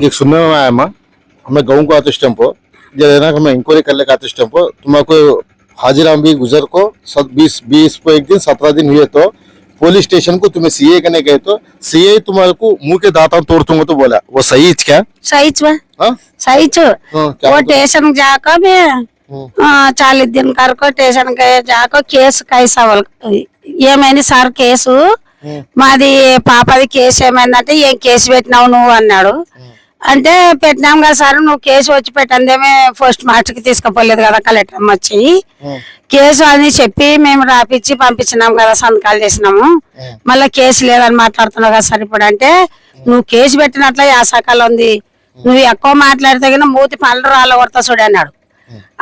तुम्हारा एक सुनने में आया माँ हमें गाँव को आतिश टेम्पो जब है ना हमें इंक्वायरी करने का आतिश टेम्पो तुम्हारा हाजिराम भी गुजर को बीस बीस को एक दिन सत्रह दिन हुए तो पुलिस स्टेशन को तुम्हें सीए करने गए तो सीए तुम्हारे को मुंह के दांत तोड़ दूंगा तो बोला वो सही है क्या सही बा हाँ सही छो हाँ, क्या वो मतलब? स्टेशन जाकर मैं हम्म, चालीस दिन कर को स्टेशन गए जाकर కేసు కైసా ఏమైంది సార్ కేసు हम्म, మాది పాపది కేసు ఏమైందంటే ఏం కేసు పెట్టినావు నువ్వు అన్నాడు అంటే పెట్టినాం కదా సార్ నువ్వు కేసు వచ్చి పెట్టందేమే ఫస్ట్ మాస్టర్కి తీసుకుపోలేదు కదా కలెక్టర్ వచ్చి. కేసు అని చెప్పి మేము రాపిచ్చి పంపించినాం కదా సంతకాలు చేసినాము. మళ్ళీ కేసు లేదని మాట్లాడుతున్నావు కదా సార్ ఇప్పుడు అంటే నువ్వు కేసు పెట్టినట్ల యాసకాలం ఉంది. నువ్వు ఎక్కువ మాట్లాడితే కానీ మూతి పనులు రాళ్ళ కొడతా అన్నాడు.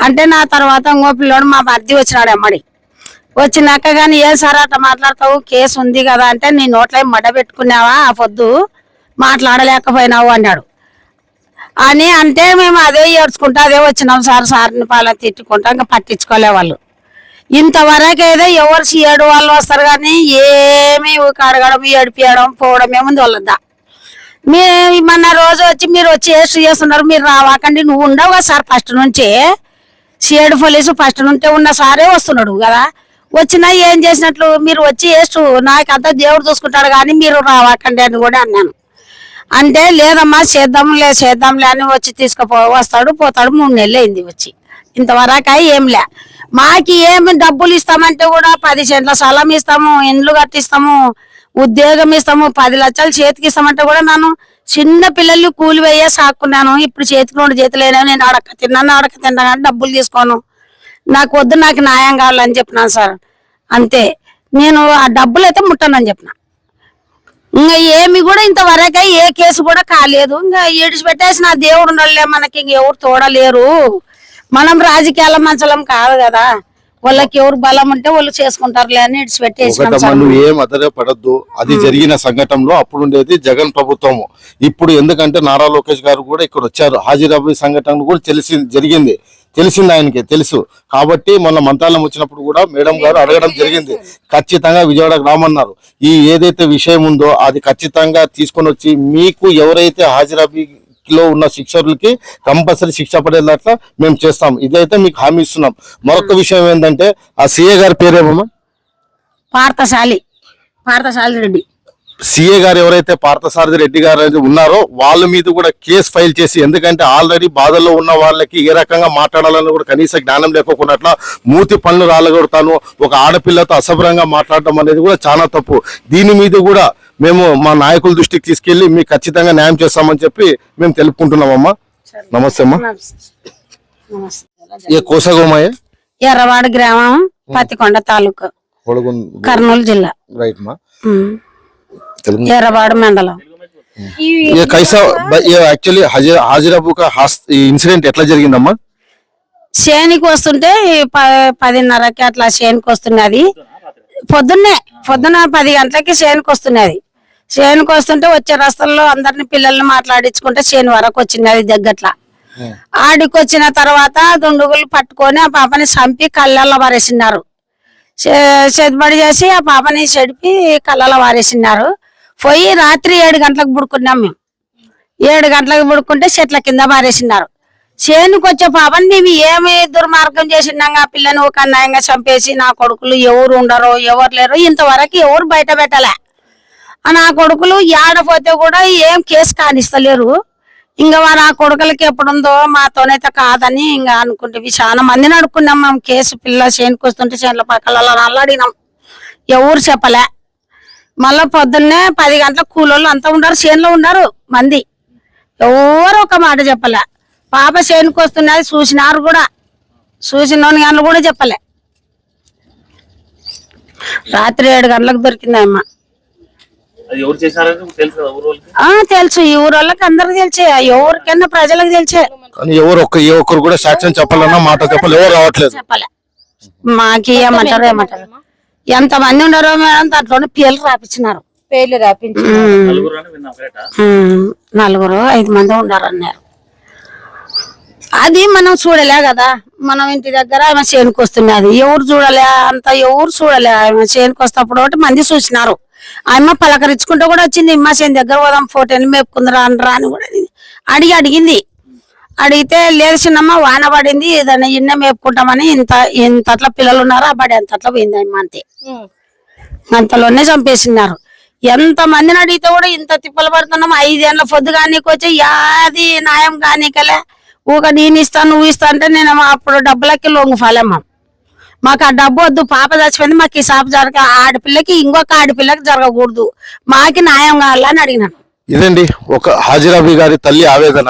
అంటే నా తర్వాత ఇంకో పిల్లడు మా మర్ది వచ్చినాడు అమ్మడి వచ్చినాక కానీ ఏం సార్ అట్లా మాట్లాడతావు? కేసు ఉంది కదా అంటే నీ నోట్లో మడ పెట్టుకున్నావా? ఆ పొద్దు మాట్లాడలేకపోయినావు అన్నాడు. అని అంటే మేము అదే ఏడ్చుకుంటా అదే వచ్చినాం సార్ సార్ని పాలన తిట్టుకుంటా ఇంకా పట్టించుకోలే వాళ్ళు. ఇంతవరకు అయితే ఎవరు ఏడు వాళ్ళు వస్తారు కానీ ఏమి కడగడం ఏడిపియడం పోవడం ఏముంది వాళ్ళదా. మీ మొన్న రోజు వచ్చి మీరు వచ్చి ఏసు చేస్తున్నారు మీరు రావాకండి నువ్వు ఉండవు కదా సార్ ఫస్ట్ నుంచి. సిఐడి పోలీసు ఫస్ట్ నుంటే ఉన్న సారే వస్తున్నాడు కదా. వచ్చినా ఏం చేసినట్లు మీరు వచ్చి వేసు నాకంతా దేవుడు చూసుకుంటాడు కానీ మీరు రావాకండి అని కూడా అన్నాను. అంటే లేదమ్మా చేద్దాంలే చేద్దాంలే అని వచ్చి తీసుకుపో వస్తాడు పోతాడు మూడు నెలలు అయింది వచ్చి. ఇంతవరకు ఏం లే మాకి ఏమి డబ్బులు ఇస్తామంటే కూడా పది సెంట్ల స్థలం ఇస్తాము ఇండ్లు కట్టిస్తాము ఉద్యోగం ఇస్తాము పది లక్షలు చేతికి ఇస్తామంటే కూడా నన్ను చిన్న పిల్లలు కూలి వేయే సాక్కున్నాను. ఇప్పుడు చేతికి రెండు చేతులేనా నేను అడక తిన్నాను అడక తిన్నాను అని డబ్బులు తీసుకోను. నాకు వద్దు నాకు న్యాయం కావాలని చెప్పినాను సార్. అంతే. నేను ఆ డబ్బులు అయితే ముట్టనని చెప్పిన. ఇంకా ఏమి కూడా ఇంతవరకు ఏ కేసు కూడా కాలేదు. ఇంకా ఈడిచిపెట్టేసి నా దేవుడు ఉండలే మనకి ఇంక ఎవరు తోడలేరు. మనం రాజకీయాల మంచలం కాదు కదా. వాళ్ళకి ఎవరు బలం ఉంటే వాళ్ళు చేసుకుంటారులే అని నువ్వు ఏం పడద్దు. అది జరిగిన సంఘటనలో అప్పుడు ఉండేది జగన్ ప్రభుత్వము. ఇప్పుడు ఎందుకంటే నారా లోకేష్ గారు కూడా ఇక్కడ వచ్చారు. హాజీరాబాద్ సంఘటన కూడా తెలిసి జరిగింది. తెలిసింది ఆయనకి తెలుసు. కాబట్టి మొన్న మంత్రాలయం వచ్చినప్పుడు కూడా మేడం గారు అడగడం జరిగింది. ఖచ్చితంగా విజయవాడకు రామన్నారు ఈ ఏదైతే విషయం ఉందో అది ఖచ్చితంగా తీసుకొని వచ్చి మీకు ఎవరైతే హాజీరాబాద్లో ఉన్న శిక్షకులకి కంపల్సరీ శిక్ష పడేలాగా మేము చేస్తాం. ఇదైతే మీకు హామీ ఇస్తున్నాం. మరొక విషయం ఏంటంటే ఆ సీఏ గారి పేరేమమ్మా? పార్థశాలి పార్థశాలి రెడ్డి. సిఏ గారు ఎవరైతే పార్థసారథి రెడ్డి గారు ఉన్నారో వాళ్ళ మీద కూడా కేసు ఫైల్ చేసి ఎందుకంటే ఆల్రెడీ బాధల్లో ఉన్న వాళ్ళకి ఏ రకంగా మాట్లాడాలని కూడా కనీస జ్ఞానం లేకోకుండా మూతి పనులు రాలగొడతాను ఒక ఆడపిల్లతో అసభ్రంగా మాట్లాడటం అనేది కూడా చాలా తప్పు. దీని మీద కూడా మేము మా నాయకుల దృష్టికి తీసుకెళ్ళి మీకు ఖచ్చితంగా న్యాయం చేస్తామని చెప్పి మేము తెలుపుకుంటున్నామమ్మా. నమస్తే అమ్మా. ఏ కోసగోమాయ? ఎర్రవాడ గ్రామం పత్తికొండ తాలూకా. కర్నూలు జిల్లా. రైట్ మా ఎర్రవాడ మండలం ये कैसा ब- ये एक्चुअली हाजिर हाजिराबू का इंसिडेंट ఎట్లా జరిగిందమ్మా చేనికి వస్తుంటే ఈ ప- పదిన్నరకి అట్లా చేనికి వస్తున్నది పొద్దున్నే పొద్దున పది గంటలకి చేనికి వస్తున్నది చేనికి వస్తుంటే వచ్చే రస్తల్లో అందరిని పిల్లల్ని మాట్లాడించుకుంటే చేను వరకు వచ్చినది దగ్గట్లా ఆడికి వచ్చిన తర్వాత దుండుగులు పట్టుకొని ఆ పాపని చంపి కళ్ళల్లో వారేసినారు చే- చేతిబడి చేసి ఆ పాపని చెడిపి కళ్ళలో వారేసినారు పోయి రాత్రి ఏడు గంటలకు పుడుకున్నాం మేము. ఏడు గంటలకు పుడుకుంటే చెట్ల కింద పారేసినారు. చేనుకు వచ్చే పాపం మేము ఏమి దుర్మార్గం చేసినాం ఆ పిల్లని ఒక అన్యాయంగా చంపేసి నా కొడుకులు ఎవరు ఉండరు ఎవరు లేరు ఇంతవరకు ఎవరు బయట పెట్టలే. ఆ నా కొడుకులు ఏడపోతే కూడా ఏం కేసు కానిస్తలేరు. ఇంకా వారు ఆ కొడుకులకి ఎప్పుడుందో మాతోనైతే కాదని ఇంకా అనుకుంటే చాలా మందిని అడుక్కున్నాం మేము కేసు పిల్ల చేనుకు వస్తుంటే చేనుల పక్కల అల్లాడినాం ఎవరు చెప్పలే. మళ్ళా పొద్దున్నే పది గంటలకు కూలోళ్ళు అంతా ఉన్నారు చేనులో ఉన్నారు మంది. ఎవరు ఒక మాట చెప్పలే. పాప చేనుకు వస్తున్నది చూసినారు కూడా. చూసిన గంటలు కూడా చెప్పలే. రాత్రి ఏడు గంటలకు దొరికింది అమ్మ అది ఎవరు చేశారని తెలుసు కదా ఊరు వాళ్ళకి? ఆ తెలుసు. ఈ ఊరోళ్ళకి అందరికి తెలిసే. ఎవరికైనా ప్రజలకు తెలిసే. కానీ ఎవరు ఒక్క ఏ ఒక్కరు కూడా సాక్ష్యం చెప్పాలన్నా మాట చెప్పాలి. ఎవరు రావట్లేదు. చెప్పలే. మాకి ఏమంటారు ఏమంటారు? ఎంత మంది ఉండరో మేడం దాంట్లోనే పేర్లు రాపించినారు. పేర్లు రాపించి నలుగురు ఐదు మంది ఉండారు అన్నారు అది మనం చూడలే కదా. మనం ఇంటి దగ్గర ఆమె చేనుకు వస్తున్నది. ఎవరు చూడలే అంత ఎవరు చూడలే. ఆమె చేనుకు వస్తప్పుడు ఒకటి మంది చూసినారు. ఆమె పలకరించుకుంటూ కూడా వచ్చింది మా చేను దగ్గర పోదాం ఫోటోని మేపుకుందరా అనరా అని కూడా. అడిగి అడిగింది. అడిగితే లేదు చిన్నమ్మ వాన పడింది దాన్ని ఇన్న మేపుకుంటామని ఇంత ఇంత అట్లా పిల్లలు ఉన్నారు ఆ బడి అంత అట్లా పోయింది అమ్మ అంతే అంతలోనే చంపేసినారు. ఎంత మందిని అడిగితే కూడా ఇంత తిప్పలు పడుతున్నాం ఐదేళ్ళ పొద్దు కానీకి వచ్చి యాది న్యాయం కానీకలే ఊక నేను ఇస్తాను నువ్వు ఇస్తా అంటే నేను అప్పుడు డబ్బులకి లొంగిఫాలేమ్మ మాకు ఆ డబ్బు వద్దు పాప చచ్చిపోయింది మాకు ఈ సాప జరగ ఆడపిల్లకి ఇంకొక ఆడపిల్లకి జరగకూడదు. మాకి న్యాయం కావాలని అడిగినాను. ఇదండి ఒక హాజీరాబీ గారి తల్లి ఆవేదన